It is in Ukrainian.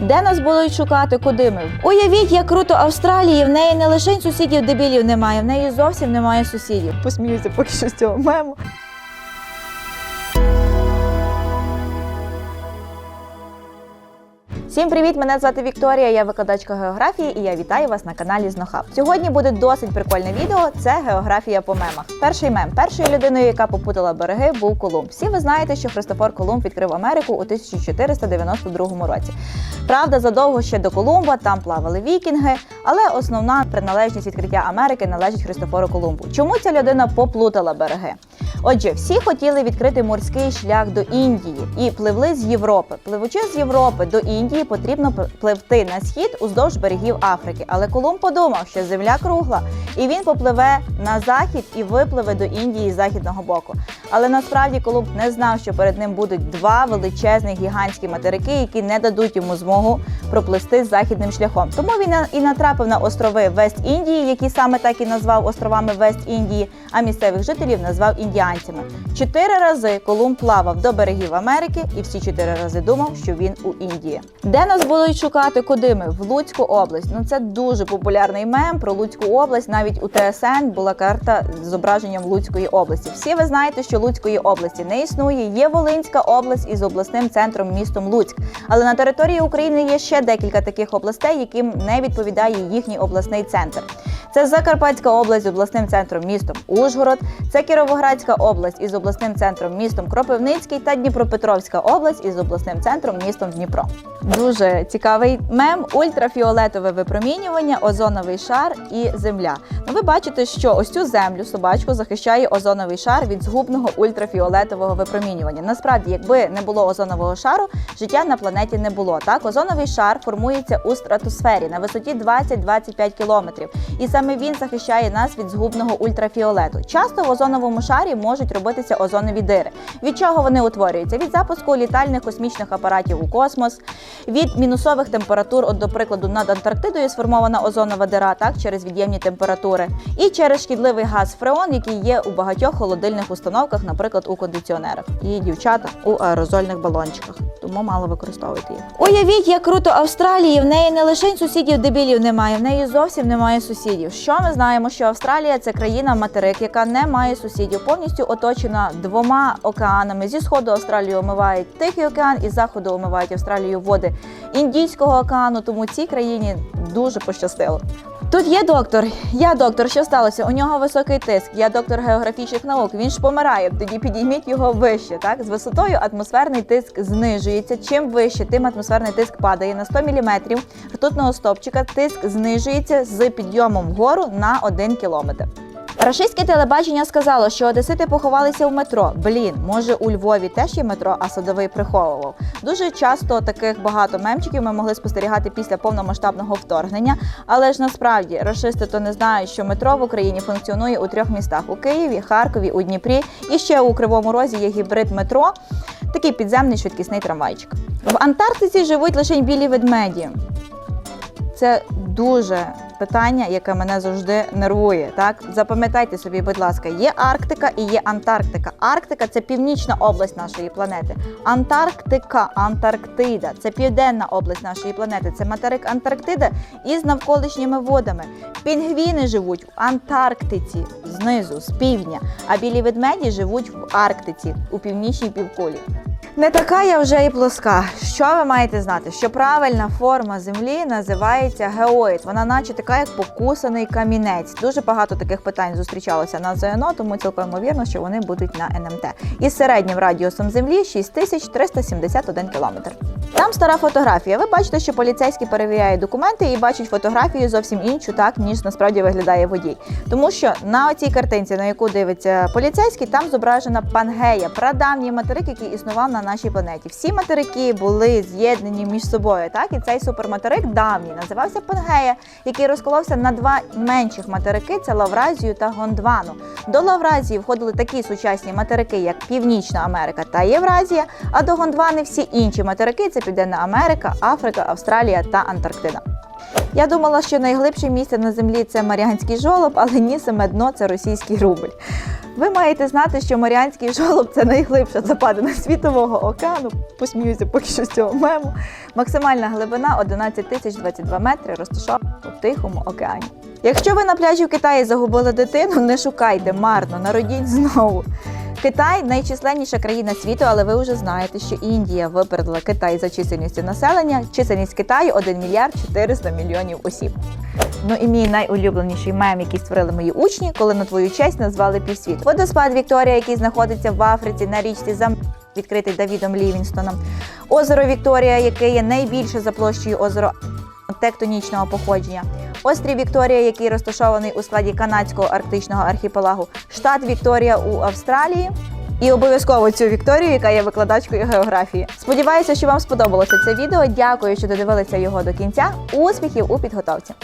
Де нас будуть шукати, куди ми? Уявіть, як круто Австралії. В неї не лише сусідів дебілів немає, в неї зовсім немає сусідів. Посміюся поки що з цього мему. Всім привіт! Мене звати Вікторія, я викладачка географії і я вітаю вас на каналі Знохаб. Сьогодні буде досить прикольне відео. Це географія по мемах. Перший мем. Першою людиною, яка попутала береги, був Колумб. Всі ви знаєте, що Христофор Колумб відкрив Америку у 1492 році. Правда, задовго ще до Колумба там плавали вікінги, але основна приналежність відкриття Америки належить Христофору Колумбу. Чому ця людина поплутала береги? Отже, всі хотіли відкрити морський шлях до Індії і пливли з Європи. Пливучи з Європи до Індії, потрібно пливти на схід уздовж берегів Африки. Але Колумб подумав, що земля кругла, і він попливе на захід і випливе до Індії з західного боку. Але насправді Колумб не знав, що перед ним будуть два величезних гігантські материки, які не дадуть йому змогу проплисти західним шляхом. Тому він і натрапив на острови Вест-Індії, які саме так і назвав островами Вест-Індії, а місцевих жителів назвав індіанцями. Чотири рази Колумб плавав до берегів Америки, і всі чотири рази думав, що він у Індії. Де нас будуть шукати? Куди ми? В Луцьку область. Ну це дуже популярний мем про Луцьку область. Навіть у ТСН була карта з зображенням Луцької області. Всі ви знаєте, що Луцької області не існує. Є Волинська область із обласним центром містом Луцьк. Але на території України є ще декілька таких областей, яким не відповідає їхній обласний центр. Це Закарпатська область з обласним центром містом Ужгород, це Кіровоградська область із обласним центром містом Кропивницький та Дніпропетровська область із обласним центром містом Дніпро. Дуже цікавий мем ультрафіолетове випромінювання, озоновий шар і земля. Ну, ви бачите, що ось цю землю собачку захищає озоновий шар від згубного ультрафіолетового випромінювання. Насправді, якби не було озонового шару, життя на планеті не було. Так, озоновий шар формується у стратосфері на висоті 20-25 кілометрів, і саме він захищає нас від згубного ультрафіолету. Часто в озоновому шарі можуть робитися озонові дири. Від чого вони утворюються? Від запуску літальних космічних апаратів у космос, від мінусових температур, от, до прикладу, над Антарктидою сформована озонова дира, так через від'ємні температури, і через шкідливий газ фреон, який є у багатьох холодильних установках, наприклад, у кондиціонерах, і дівчата у аерозольних балончиках. Тому мало використовуйте їх. Уявіть, як круто Австралії. В неї не лише сусідів дебілів немає, в неї зовсім немає сусідів. Що ми знаємо? Що Австралія це країна материк, яка не має сусідів, повністю оточена двома океанами. Зі сходу Австралію омивають Тихий океан, і з заходу омивають Австралію води Індійського океану. Тому цій країні дуже пощастило. Тут є доктор. Я доктор. Що сталося? У нього високий тиск. Я доктор географічних наук. Він ж помирає. Тоді підійміть його вище. Так з висотою атмосферний тиск знижується. Чим вище, тим атмосферний тиск падає на 100 мм ртутного стопчика. Тиск знижується з підйомом вгору на 1 кілометр. Рашистське телебачення сказало, що одесити поховалися в метро. Блін, може у Львові теж є метро, а садовий приховував. Дуже часто таких багато мемчиків ми могли спостерігати після повномасштабного вторгнення. Але ж насправді рашисти то не знають, що метро в Україні функціонує у трьох містах: у Києві, Харкові, у Дніпрі і ще у Кривому Розі є гібрид метро, такий підземний швидкісний трамвайчик. В Антарктиці живуть лише білі ведмеді. Це дуже питання, яке мене завжди нервує. Так запам'ятайте собі, будь ласка, є Арктика і є Антарктика. Арктика це північна область нашої планети. Антарктика, Антарктида це південна область нашої планети. Це материк Антарктида із навколишніми водами. Пінгвіни живуть в Антарктиці знизу, з півдня, а білі ведмеді живуть в Арктиці у північній півкулі. Не така я вже і плоска. Що ви маєте знати? Що правильна форма землі називається геоїд. Вона наче така, як покусаний камінець. Дуже багато таких питань зустрічалося на ЗНО, тому цілком ймовірно, що вони будуть на НМТ. Із середнім радіусом землі 6371 кілометр. Там стара фотографія. Ви бачите, що поліцейський перевіряє документи і бачить фотографію зовсім іншу, так ніж насправді виглядає водій. Тому що на цій картинці, на яку дивиться поліцейський, там зображена Пангея, прадавній материк, який існував на нашій планеті. Всі материки були з'єднані між собою. Так, і цей суперматерик давній називався Пангея, який розколовся на два менших материки: це Лавразію та Гондвану. До Лавразії входили такі сучасні материки, як Північна Америка та Євразія. А до Гондвани всі інші материки це Південна Америка, Африка, Австралія та Антарктида. Я думала, що найглибше місце на землі це Маріанський жолоб, але ні, саме дно це російський рубль. Ви маєте знати, що Маріанський жолоб це найглибша западина світового океану. Посміюся поки що з цього мему. Максимальна глибина 11 тисяч 22 метри, розташована у Тихому океані. Якщо ви на пляжі в Китаї загубили дитину, не шукайте марно, народіть знову. Китай найчисленніша країна світу, але ви вже знаєте, що Індія випередила Китай за чисельністю населення. Чисельність Китаю 1 мільярд 400 мільйонів осіб. Ну і мій найулюбленіший мем, який створили мої учні, коли на твою честь назвали півсвіт. Водоспад Вікторія, який знаходиться в Африці на річці Зам, відкритий Давідом Лівінстоном. Озеро Вікторія, яке є найбільше за площею озеро тектонічного походження. Острів Вікторія, який розташований у складі канадського арктичного архіпелагу, штат Вікторія у Австралії. І обов'язково цю Вікторію, яка є викладачкою географії. Сподіваюся, що вам сподобалося це відео. Дякую, що додивилися його до кінця. Успіхів у підготовці!